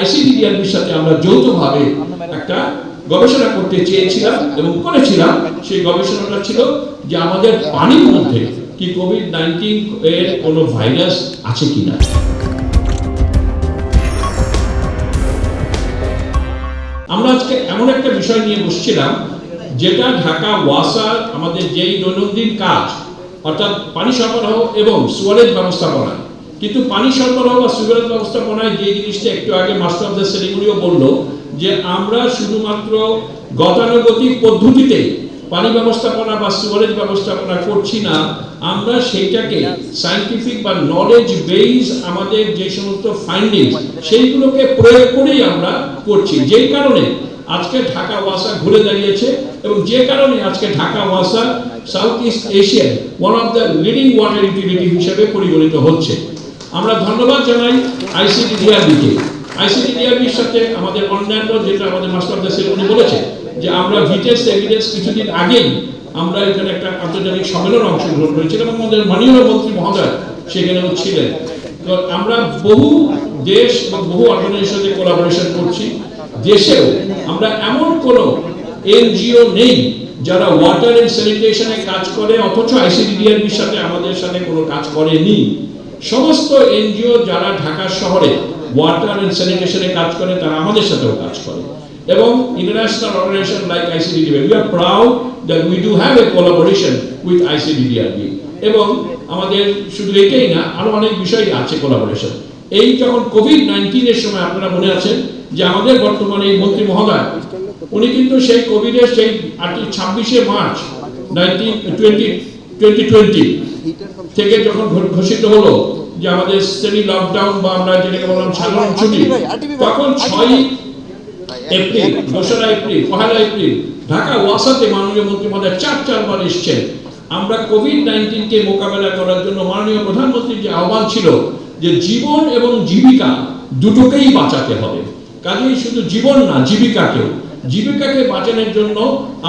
আইসিডিডিআরবির সাথে আমরা যৌথভাবে একটা গবেষণা করতে চেয়েছিলাম এবং করেছিলাম। সেই গবেষণাটা ছিল যে আমাদের পানির মধ্যে কি কোভিড নাইন্টিন এর কোনো ভাইরাস আছে কিনা। আমরা আজকে এমন একটা বিষয় নিয়ে বসছিলাম, যেটা ঢাকা, ওয়াসা, আমাদের যেই দৈনন্দিন কাজ, অর্থাৎ পানি সরবরাহ এবং সুয়ারেজ ব্যবস্থাপনা কিন্তু পানি সরবরাহ বা সুয়ারেজ ব্যবস্থাপনায় যে জিনিসটা একটু আগে মাস্টার অফ দ্য বলল যে আমরা শুধুমাত্র গতানুগতিক পদ্ধতিতে পানি ব্যবস্থাপনা বা সুয়ারেজ ব্যবস্থাপনা করছি না, আমরা সেইটাকে সায়েন্টিফিক বা নলেজ বেস আমাদের যে সমস্ত ফাইন্ডিং সেইগুলোকে প্রয়োগ করেই আমরা করছি। যেই কারণে আজকে ঢাকা, ওয়াসা ঘুরে দাঁড়িয়েছে এবং যে কারণে আজকে ঢাকা, ওয়াসা সাউথ ইস্ট এশিয়ার one of the leading water utility হিসেবে পরিগণিত হচ্ছে। আমরা ধন্যবাদ জানাই আইসিডিডিআরবিকে আইসিডিডিআরবির সাথে আমাদের অন্যান্য যেটা আমাদের মাস্টার অফ দ্য সেরেমনি বলেছে, যে আমরা ভিটেস এভিডেন্স কিছুদিন আগেই আমরা এখানে একটা আন্তর্জাতিক সম্মেলনে অংশগ্রহণ করেছিলাম এবং আমাদের মাননীয় মন্ত্রী মহোদয় সেখানেও ছিলেন। তো আমরা বহু দেশ এবং বহু অর্গানাইজেশনের কোলাবোরেশন করছি। দেশেও আমরা এমন কোনো এনজিও নেই যারা ওয়াটার এন্ড স্যানিটেশনে কাজ করে, অথচ আইসিডিডিআরবির সাথে আমাদের সাথে কোনো কাজ করেনি। সমস্ত এনজিও যারা ঢাকা শহরে ওয়াটার এন্ড স্যানিটেশনে কাজ করে, তারা আমাদের সাথেও কাজ করে। এবং international organization like ICDDB we are proud that we do have a collaboration with ICDDRB এবং আমাদের শুধু এটাই না, আরও অনেক বিষয় আছে কোলাবোরেশন এই যখন কোভিড নাইন্টিনের সময় আপনারা মনে আছেন যে আমাদের বর্তমানে এই মন্ত্রী মহোদয়, উনি কিন্তু সেই কোভিডের সেই ছাব্বিশে March nineteen twenty twenty twenty থেকে যখন ঘোষিত হলো যে আমাদের সেমি লকডাউন বা আমরা যেটাকে বললাম সাধারণ ছুটি তখন ছয় এপ্রিল দোসরা এপ্রিল পহেলা এপ্রিল ঢাকা ওয়াসাতে মাননীয় মন্ত্রী মহোদয় চার চারবার এসছেন। আমরা কোভিড নাইন্টিনকে মোকাবেলা করার জন্য মাননীয় প্রধানমন্ত্রীর যে আহ্বান ছিল যে জীবন এবং জীবিকা দুটোকেই বাঁচাতে হবে। কাজেই শুধু জীবন না জীবিকাকেও। জীবিকাকে বাঁচানোর জন্য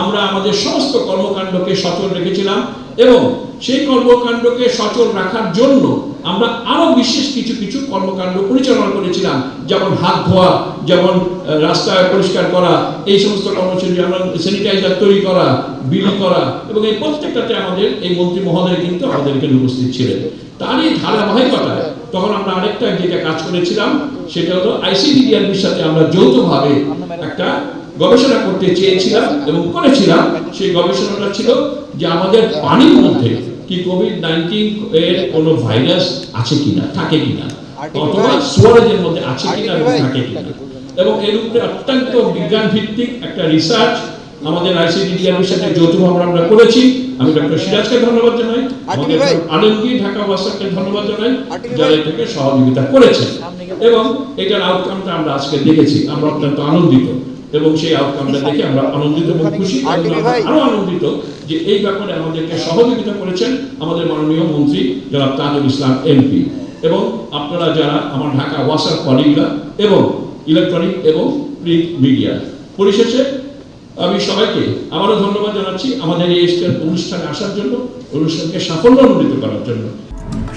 আমরা আমাদের সমস্ত কর্মকাণ্ডকে সচল রেখেছিলাম। এবং সেই কর্মকাণ্ডকে সচল রাখার জন্য আমরা আরও বিশেষ কিছু কিছু কর্মকাণ্ড পরিচালনা করেছিলাম, যেমন হাত ধোয়া, যেমন রাস্তায় পরিষ্কার করা, এই সমস্ত কর্মসূচি যেমন স্যানিটাইজার তৈরি করা, বিলি করা এবং এই প্রত্যেকটাতে আমাদের এই মন্ত্রী মহোদয় কিন্তু আমাদের এখানে উপস্থিত ছিলেন। তারই ধারাবাহিকতায় তখন আমরা আরেকটা যেটা কাজ করেছিলাম, সেটা হলো আইসিডিডিআরবির সাথে আমরা যৌথভাবে একটা গবেষণা করতে চেয়েছিলাম এবং করেছিলাম সেই গবেষণাটা ছিল যে আমাদের পানির মধ্যে কি কোভিড নাইন্টিন এর কোনো ভাইরাস আছে কিনা থাকে কিনা? অথবা সুয়ারেজের মধ্যে আছে কিনা এবং থাকে কিনা? এবং এর উপরে অত্যন্ত বিজ্ঞান ভিত্তিক একটা রিসার্চ আমাদের আইসিডিডিআর সাথে যৌথভাবে আমরা করেছি। আমি ডক্টর সিরাজকে ধন্যবাদ জানাই আমাদের। আলমগীর ঢাকা ওয়াসাকে ধন্যবাদ জানাই যারা এটাকে সহযোগিতা করেছে। এবং এটার আউটকামটা আমরা আজকে দেখেছি আমরা অত্যন্ত আনন্দিত। এবং সেই আউটকামটা দেখে আমরা আনন্দিত এবং খুশি। আরও আনন্দিত যে এই ব্যাপারে আমাদেরকে সহযোগিতা করেছেন আমাদের মাননীয় মন্ত্রী জনাব তাজুল ইসলাম এমপি। এবং আপনারা যারা আমার ঢাকা ওয়াসার কলিগরা এবং ইলেকট্রনিক এবং প্রিন্ট মিডিয়া পরিশেষে আমি সবাইকে আবারও ধন্যবাদ জানাচ্ছি আমাদের এই অনুষ্ঠানে আসার জন্য অনুষ্ঠানকে সাফল্যমণ্ডিত করার জন্য।